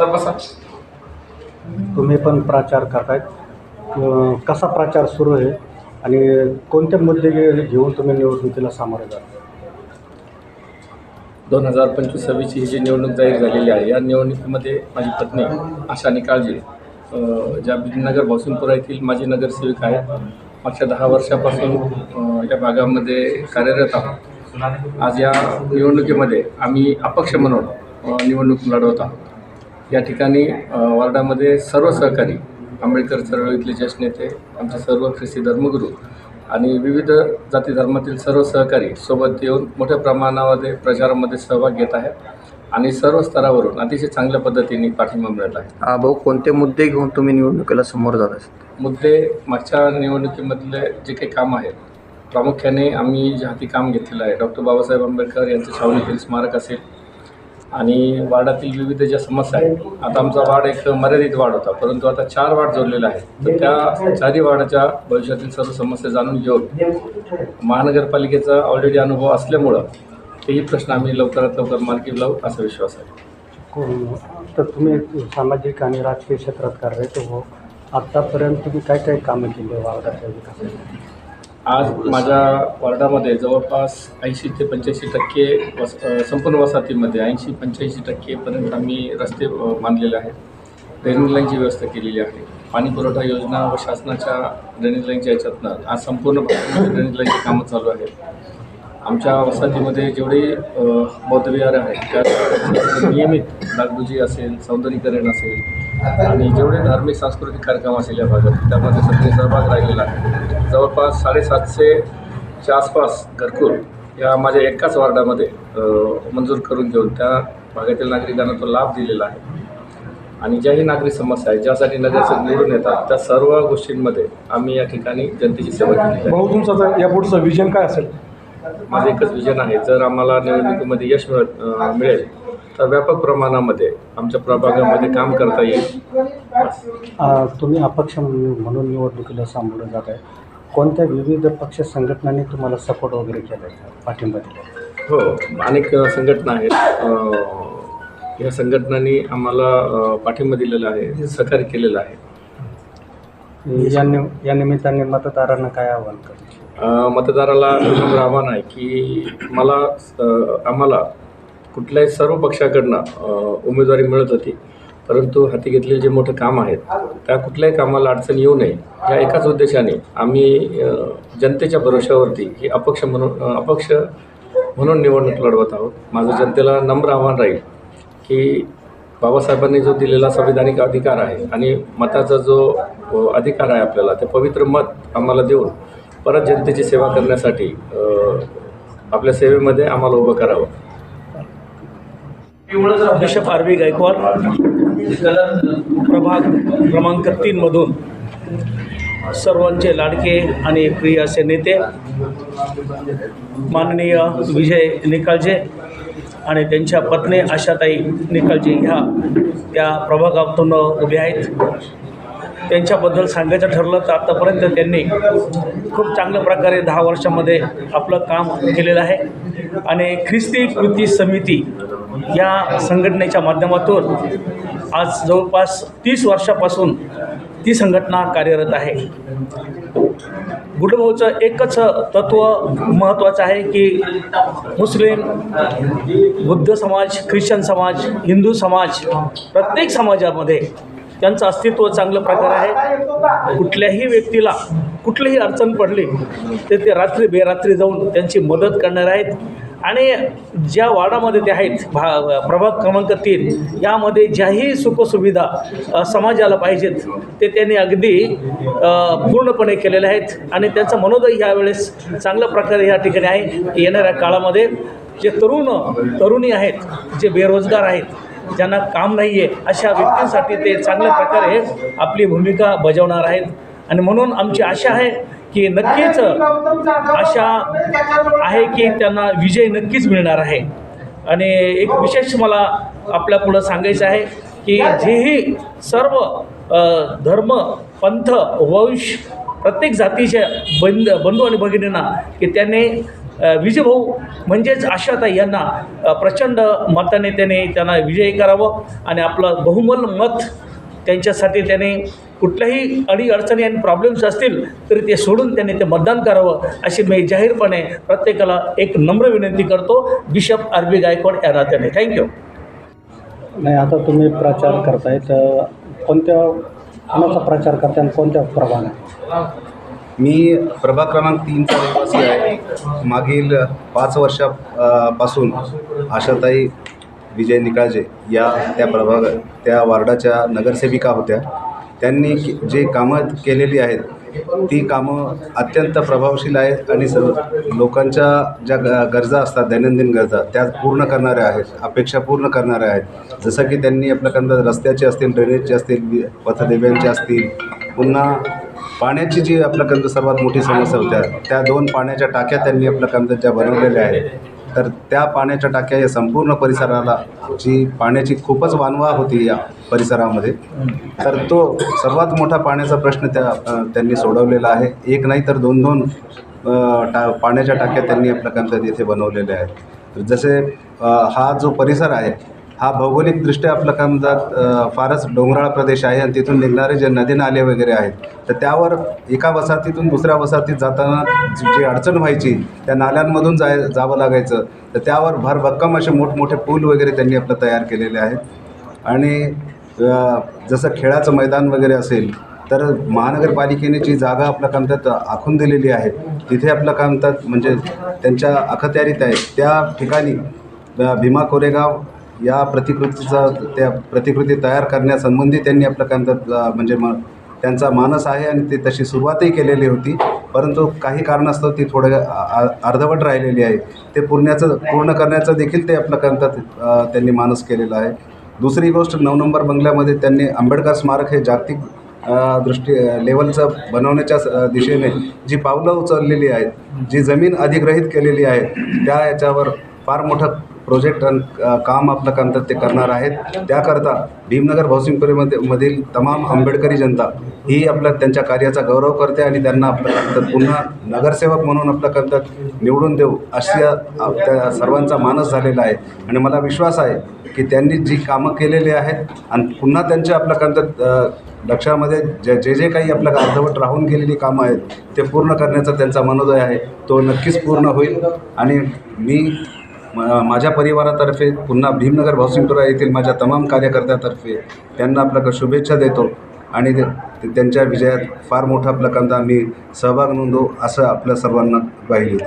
Sir बसा तुम्ही पण प्रचार करतायत. अं, कसा प्रचार सुरू आहे आणि कोणते मुद्दे घे- घेऊन तुम्ही निवडणुकीला सामोरे जाता दोन हजार पंचवीस सव्वीसची ही जी निवडणूक जाहीर झालेली आहे या निवडणुकीमध्ये माझी पत्नी आशानी निकाळजे अ, ज्या नगर भावसिंगपुरा येथील माझी नगरसेविका आहेत मागच्या दहा वर्षापासून अ, या भागामध्ये कार्यरत आहोत. आज या निवडणुकीमध्ये आम्ही अपक्ष म्हणून अ, निवडणूक लढवत आहोत. या ठिकाणी वार्डामध्ये सर्व सहकारी आंबेडकर चळवळीतले ज्येष्ठ नेते आमचे सर्व ख्रिस्ती धर्मगुरू आणि विविध जाती धर्मातील सर्व सहकारी सोबत येऊन मोठ्या प्रमाणामध्ये प्रचारामध्ये सहभाग घेत आहेत आणि सर्व स्तरावरून अतिशय चांगल्या पद्धतीने पाठिंबा मिळत आहे. भाऊ कोणते मुद्दे घेऊन तुम्ही निवडणुकीला समोर जात असता? मुद्दे मागच्या निवडणुकीमधले जे काही काम आहेत प्रामुख्याने आम्ही जे हाती काम घेतलेलं आहे डॉक्टर बाबासाहेब आंबेडकर यांचं छावणी हिल स्मारक असेल आणि वार्डातील विविध ज्या समस्या आहेत आता आमचा वार्ड एक मर्यादित वार्ड होता परंतु आता चार वार्ड जोडलेले आहेत. तर त्या चारही वार्डाच्या भविष्यातील सर्व समस्या जाणून घेऊन महानगरपालिकेचा ऑलरेडी अनुभव असल्यामुळं तेही प्रश्न आम्ही लवकरात लवकर मार्गी लावू असा विश्वास आहे. तर तुम्ही सामाजिक आणि राजकीय क्षेत्रात कार्यरत हो आत्तापर्यंत तुम्ही काय काय कामं केली वार्डाच्या विकासासाठी? आज माझ्या वार्डामध्ये जवळपास ऐंशी ते पंच्याऐंशी टक्के वस संपूर्ण वसाहतीमध्ये ऐंशी पंच्याऐंशी टक्केपर्यंत आम्ही रस्ते बांधलेले आहेत. ड्रेनेज लाईनची व्यवस्था केलेली आहे. पाणी पुरवठा योजना व शासनाच्या ड्रेनेज लाईनच्या याच्यातनं आज संपूर्ण ड्रेनिंग ड्रेनेज लाईनची कामं चालू आहेत. आमच्या वसाहतीमध्ये जेवढे बौद्धविहार आहेत त्यात नियमित डागडुजी असेल सौंदर्यीकरण असेल आणि जेवढे धार्मिक सांस्कृतिक कार्यक्रम असेल या भागात त्यामध्ये सगळे सहभाग राहिलेला आहे. जवळपास साडेसातशेच्या आसपास घरकुल या माझ्या एकाच वार्डामध्ये मंजूर करून घेऊन त्या भागातील नागरिकांना तो लाभ दिलेला आहे. आणि ज्याही नागरिक समस्या आहेत ज्यासाठी नगरसेवक निवडून येतात त्या सर्व गोष्टींमध्ये आम्ही या ठिकाणी जनतेची सेवा केली भाऊ तुमचा या यापुढचं विजन काय असेल? माझं एकच विजन आहे. जर आम्हाला निवडणुकीमध्ये यश मिळत मिळेल तर व्यापक प्रमाणामध्ये आमच्या प्रभागामध्ये काम करता येईल. तुम्ही अपक्ष म्हणून निवडणुकीला सामोरं जात आहे. कोणत्या विविध पक्ष संघटनांनी तुम्हाला सपोर्ट वगैरे केला आहे पाठिंबा दिला? हो अनेक संघटना आहेत. या संघटनांनी आम्हाला पाठिंबा दिलेला आहे सहकार्य केलेलं आहे. या निमित्ताने मतदारांना काय आव्हान करतो मतदाराला विनम्र आव्हान आहे की मला आम्हाला कुठल्याही सर्व पक्षाकडनं उमेदवारी मिळत होती. परंतु हाती घेतलेले जे मोठं काम आहेत त्या कुठल्याही कामाला अडचण येऊ नये. या एकाच उद्देशाने आम्ही जनतेच्या भरोश्यावरती ही अपक्ष म्हणून अपक्ष म्हणून निवडणूक लढवत आहोत. माझं जनतेला नम्र आव्हान राहील की बाबासाहेबांनी जो दिलेला संविधानिक अधिकार आहे आणि मताचा जो अधिकार आहे आपल्याला ते पवित्र मत आम्हाला देऊन परत जनतेची सेवा करण्यासाठी आपल्या सेवेमध्ये आम्हाला उभं करावं. बिशप आर व्ही गायकवाड प्रभाग क्रमांक तीनमधून सर्वांचे लाडके आणि प्रिय असे नेते माननीय विजय निकालजे आणि त्यांच्या पत्नी आशाताई निकालजे ह्या त्या प्रभागातून उभे आहेत. त्यांच्याबद्दल सांगायचं ठरलं तर आत्तापर्यंत त्यांनी खूप चांगल्या प्रकारे दहा वर्षामध्ये आपलं काम केलेलं आहे. आणि ख्रिस्ती कृती समिती या संघटनेच्या माध्यमातून आज जवळपास तीस वर्षापासून ती संघटना कार्यरत आहे. गुडभाऊचं एकच तत्त्व महत्त्वाचं आहे की मुस्लिम बुद्ध समाज ख्रिश्चन समाज हिंदू समाज प्रत्येक समाजामध्ये त्यांचं अस्तित्व चांगलं प्रकार आहे. कुठल्याही व्यक्तीला कुठलीही अडचण पडली तर ते रात्री बेरात्री जाऊन त्यांची मदत करणार आहेत. आणि ज्या वार्डामध्ये ते आहेत भा प्रभाग क्रमांक तीन यामध्ये ज्याही सुखसुविधा समाजाला पाहिजेत ते त्यांनी अगदी पूर्णपणे केलेले आहेत. आणि त्यांचं मनोदय ह्यावेळेस चांगल्या प्रकारे या ठिकाणी आहे. येणाऱ्या काळामध्ये जे तरुण तरुणी आहेत जे बेरोजगार आहेत ज्यांना काम नाही आहे अशा व्यक्तींसाठी ते चांगल्या प्रकारे आपली भूमिका बजावणार आहेत. आणि म्हणून आमची आशा आहे की नक्कीच आशा आहे की त्यांना विजय नक्कीच मिळणार आहे. आणि एक विशेष मला आपल्या पुढं सांगायचं आहे की जेही सर्व धर्म पंथ वंश प्रत्येक जातीच्या बंद बंधू आणि भगिनींना की त्याने विजयभाऊ म्हणजेच आशाताई यांना प्रचंड मताने त्याने त्यांना विजयी करावं आणि आपलं बहुमल मत त्यांच्यासाठी त्याने कुठल्याही अडीअडचणी आणि प्रॉब्लेम्स असतील तरी ते सोडून त्यांनी ते मतदान करावं अशी मी जाहीरपणे प्रत्येकाला एक नम्र विनंती करतो. बिशप आर बी गायकवाड या नात्याने. थँक्यू नाही आता तुम्ही प्रचार करताय तर कोणत्या कोणाचा प्रचार करताय आणि कोणत्या प्रमाणे मी प्रभाग क्रमांक तीनचा रहिवासी आहे. मागील पाच वर्षा पासून आशाताई विजय निकाळजे या त्या प्रभाग त्या वार्डाच्या नगरसेविका होत्या. त्यांनी जे कामं केलेली आहेत ती कामं अत्यंत प्रभावशील आहेत आणि सर्व लोकांच्या ज्या ग गरजा असतात दैनंदिन गरजा त्या पूर्ण करणाऱ्या आहेत अपेक्षा पूर्ण करणाऱ्या आहेत. जसं की त्यांनी आपल्याकडं रस्त्याचे असतील ड्रेनेजचे असतील वि- पथदिव्यांचे असतील पुन्हा पाण्याची जी आपल्याकडं सर्वात मोठी समस्या होत्या त्या दोन पाण्याच्या टाक्या त्यांनी आपल्याकडं ज्या बनवलेल्या आहेत तर त्या पाण्याच्या टाक्या या संपूर्ण परिसराला जी पाण्याची खूपच वानवा होती या परिसरामध्ये तर तो सर्वात मोठा पाण्याचा प्रश्न त्या त्यांनी सोडवलेला आहे. एक नाही तर दोन दोन टा पाण्याच्या टाक्या त्यांनी आपल्याकडं इथे बनवलेल्या आहेत. जसे हा जो परिसर आहे हा भौगोलिकदृष्ट्या आपलं काय म्हणतात फारच डोंगराळ प्रदेश आहे आणि तिथून निघणारे जे नदी नाले वगैरे आहेत तर त्यावर एका वसाहतीतून दुसऱ्या वसाहतीत जाताना जी अडचण व्हायची त्या नाल्यांमधून जाय जावं लागायचं तर त्यावर भरभक्कम असे मोठमोठे पूल वगैरे त्यांनी आपलं तयार केलेले आहेत. आणि जसं खेळाचं मैदान वगैरे असेल तर महानगरपालिकेने जी जागा आपल्या काय म्हणतात आखून दिलेली आहे तिथे आपलं काय म्हणतात म्हणजे त्यांच्या अखत्यारीत आहे. त्या ठिकाणी भीमा कोरेगाव या प्रतिकृतीचा त्या प्रतिकृती तयार करण्यासंबंधी त्यांनी आपलं काय म्हणजे म त्यांचा मानस आहे आणि ते तशी सुरुवातही केलेली होती. परंतु काही कारणास्तव ती थोडं अर्धवट राहिलेली आहे. ते पूर्ण्याचं पूर्ण करण्याचं देखील ते आपलं काय त्यांनी मानस केलेला आहे. दुसरी गोष्ट नऊ नंबर बंगल्यामध्ये त्यांनी आंबेडकर स्मारक हे जागतिक दृष्टी लेवलचं बनवण्याच्या दिशेने जी पावलं उचललेली आहेत जी जमीन अधिग्रहित केलेली आहे त्या याच्यावर फार मोठं प्रोजेक्ट रन काम आपलं काय ते करणार आहेत. त्याकरता भीमनगर भावसिंगपुरीमध्ये मधील तमाम आंबेडकरी जनता ही आपल्या त्यांच्या कार्याचा गौरव करते आणि त्यांना आपलं पुन्हा नगरसेवक म्हणून आपलं कर्तव्य निवडून देऊ अशी त्या सर्वांचा मानस झालेला आहे. आणि मला विश्वास आहे की त्यांनी जी कामं केलेली आहेत आणि पुन्हा त्यांच्या आपल्या कर्तव्य लक्षामध्ये जे जे जे काही आपल्या अर्धवट राहून गेलेली कामं आहेत ते पूर्ण करण्याचा त्यांचा मनोदय आहे तो नक्कीच पूर्ण होईल. आणि मी म- माझ्या परिवारातर्फे पुन्हा भीमनगर भावसिंगपुरा येथील माझ्या तमाम कार्यकर्त्यातर्फे त्यांना आपल्याकडे शुभेच्छा देतो आणि त्यांच्या विजयात फार मोठा आपला कांदा मी सहभाग नोंदवू असं आपल्या सर्वांना पाहिजे